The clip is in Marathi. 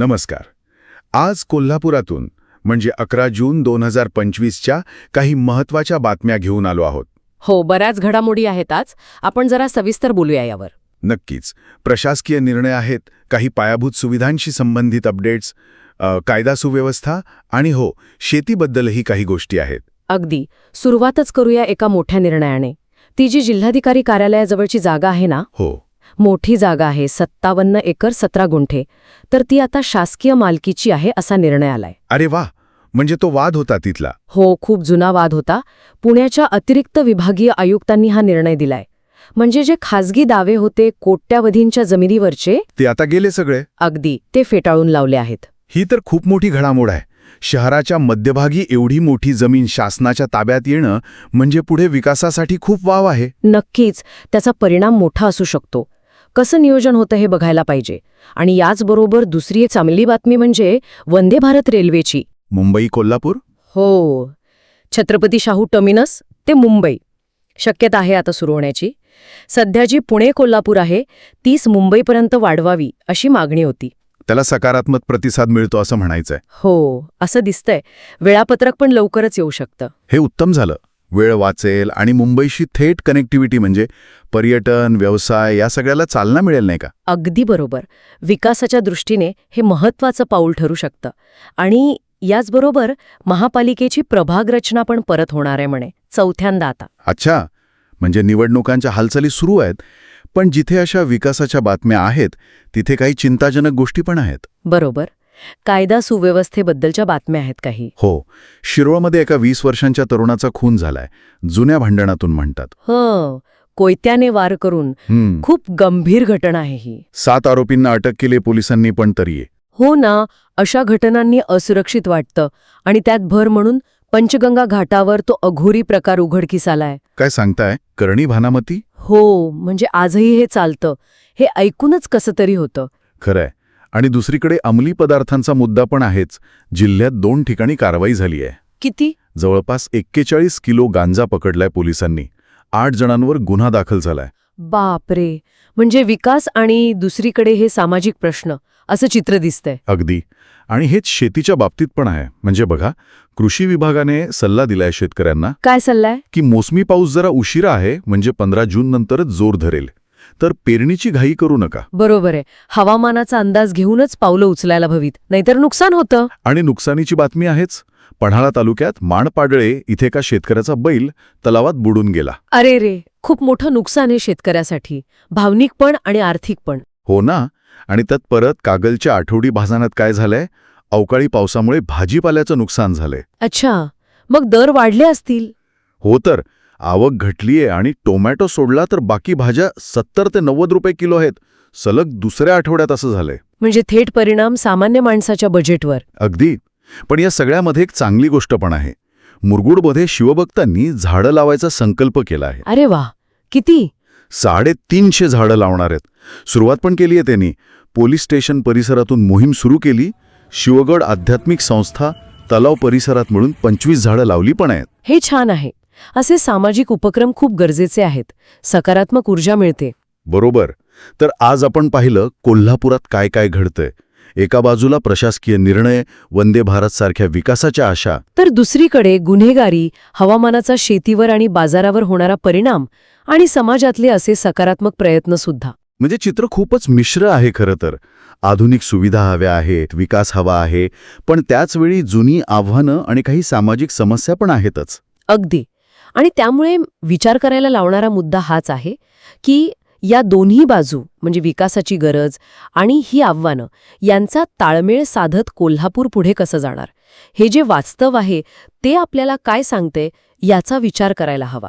नमस्कार. आज कोल्हापुरातून म्हणजे अकरा जून दोन हजार पंचवीसच्या काही महत्त्वाच्या बातम्या घेऊन आलो आहोत. हो बऱ्याच घडामोडी आहेत आज. आपण जरा सविस्तर बोलूया यावर. नक्कीच. प्रशासकीय निर्णय आहेत काही पायाभूत सुविधांशी संबंधित अपडेट्स कायदा सुव्यवस्था आणि हो शेतीबद्दलही काही गोष्टी आहेत. अगदी. सुरुवातच करूया एका मोठ्या निर्णयाने. ती जी जिल्हाधिकारी कार्यालयाजवळची जागा आहे ना? हो. मोठी जागा आहे सत्तावन्न एकर सतरा गुंठे. तर ती आता शासकीय मालकीची आहे असा निर्णय आलाय. अरे वा! म्हणजे तो वाद होता तिथला. हो खूप जुना वाद होता. पुण्याच्या अतिरिक्त विभागीय आयुक्तांनी हा निर्णय दिलाय. म्हणजे जे खासगी दावे होते कोट्यावधींच्या जमिनीवरचे ते आता गेले सगळे? अगदी ते फेटाळून लावले आहेत. ही तर खूप मोठी घडामोड आहे. शहराच्या मध्यभागी एवढी मोठी जमीन शासनाच्या ताब्यात येणं म्हणजे पुढे विकासासाठी खूप वाव आहे. नक्कीच त्याचा परिणाम मोठा असू शकतो. कसं नियोजन होतं हे बघायला पाहिजे. आणि याचबरोबर दुसरी एक चांगली बातमी म्हणजे वंदे भारत रेल्वेची. मुंबई कोल्हापूर? हो. छत्रपती शाहू टर्मिनस ते मुंबई. शक्यता आहे आता सुरू होण्याची. सध्या जी पुणे कोल्हापूर आहे तीच मुंबईपर्यंत वाढवावी अशी मागणी होती. त्याला सकारात्मक प्रतिसाद मिळतो असं म्हणायचंय. हो असं दिसतंय. वेळापत्रक पण लवकरच येऊ शकतं. हे उत्तम झालं. वेळ वाचेल आणि मुंबईशी थेट कनेक्टिव्हिटी म्हणजे पर्यटन व्यवसाय या सगळ्याला चालना मिळेल नाही का? अगदी बरोबर. विकासाच्या दृष्टीने हे महत्वाचं पाऊल ठरू शकतं. आणि याचबरोबर महापालिकेची प्रभाग रचना पण परत होणार आहे म्हणे. चौथ्यांदा आता. अच्छा. म्हणजे निवडणुकांच्या हालचाली सुरू आहेत पण जिथे अशा विकासाच्या बातम्या आहेत तिथे काही चिंताजनक गोष्टी पण आहेत. बरोबर. कायदा सुव्यवस्थेबद्दलच्या बातम्या आहेत काही. हो शिरोळमध्ये एका वीस वर्षांच्या तरुणाचा खून झालाय. जुन्या भांडणातून म्हणतात. हं कोयत्याने वार करून हम्म. खूप गंभीर घटना आहे ही. सात आरोपींना अटक केली पोलिसांनी पण तरी हो ना अशा घटनांनी असुरक्षित वाटतं आणि त्यात भर म्हणून पंचगंगा घाटावर तो अघोरी प्रकार उघडकीस आलाय काय सांगताय? करणी भानामती? हो म्हणजे आजही हे चालतं. हे ऐकूनच कसं तरी होतं. खरंय. आणि दुसरीकडे अंमली पदार्थांचा मुद्दा पण आहेच. जिल्ह्यात दोन ठिकाणी कारवाई झाली आहे. किती? जवळपास एक्केचाळीस किलो गांजा पकडलाय पोलिसांनी. आठ जणांवर गुन्हा दाखल झालाय. बापरे! म्हणजे विकास आणि दुसरीकडे हे सामाजिक प्रश्न असं चित्र दिसतंय. अगदी. आणि हेच शेतीच्या बाबतीत पण आहे. म्हणजे बघा कृषी विभागाने सल्ला दिलाय शेतकऱ्यांना काय सल्लाय? की मोसमी पाऊस जरा उशिरा आहे म्हणजे पंधरा जून नंतरच जोर धरेल. तर पेरणीची घाई करू नका. बरोबर आहे. हवामानाचा अंदाज घेऊनच पावलं उचलायला हवीत नाहीतर नुकसान होतं. आणि नुकसानीची बातमी आहेच. पन्हाळा तालुक्यात माणपाडळे इथे एका शेतकऱ्याचा बैल तलावात बुडून गेला. अरे रे खूप मोठं नुकसान आहे शेतकऱ्यासाठी. भावनिक पण आणि आर्थिक पण. हो ना? आणि त्यात परत कागलच्या आठवडी भाजण्यात काय झालंय? अवकाळी पावसामुळे भाजीपाल्याचं नुकसान झालंय. अच्छा. मग दर वाढले असतील? हो तर. आवक घटलीये आणि टोमॅटो सोडला तर बाकी भाज्या सत्तर ते नव्वद रुपये किलो आहेत. सलग दुसऱ्या आठवड्यात असं झालंय. म्हणजे थेट परिणाम सामान्य माणसाच्या बजेटवर अगदी. पण या सगळ्यामध्ये एक चांगली गोष्ट पण आहे. मुरगुडमध्ये शिवभक्तांनी झाडं लावायचा संकल्प केला आहे. अरे वा! किती? साडेतीनशे झाडं लावणार आहेत. सुरुवात पण केली आहे त्यांनी. पोलीस स्टेशन परिसरातून मोहीम सुरू केली. शिवगड आध्यात्मिक संस्था तलाव परिसरात मिळून पंचवीस झाडं लावली पण आहेत. हे छान आहे. असे सामाजिक उपक्रम खूप गरजेचे आहेत. सकारात्मक ऊर्जा मिळते. बरोबर. तर आज आपण पाहिलं कोल्हापुरात काय काय घडतंय. एका बाजूला प्रशासकीय निर्णय वंदे भारत सारख्या विकासाच्या आशा. तर दुसरीकडे गुन्हेगारी हवामानाचा शेतीवर आणि बाजारावर होणारा परिणाम आणि समाजातले असे सकारात्मक प्रयत्न सुद्धा. म्हणजे चित्र खूपच मिश्र आहे खरं तर. आधुनिक सुविधा हव्या आहेत विकास हवा आहे पण त्याचवेळी जुनी आव्हानं आणि काही सामाजिक समस्या पण आहेतच. अगदी. आणि त्यामुळे विचार करायला लावणारा मुद्दा हाच आहे की या दोन्ही बाजू म्हणजे विकासाची गरज आणि ही आव्हानं यांचा ताळमेळ साधत कोल्हापूर पुढे कसं जाणार? हे जे वास्तव आहे ते आपल्याला काय सांगते याचा विचार करायला हवा.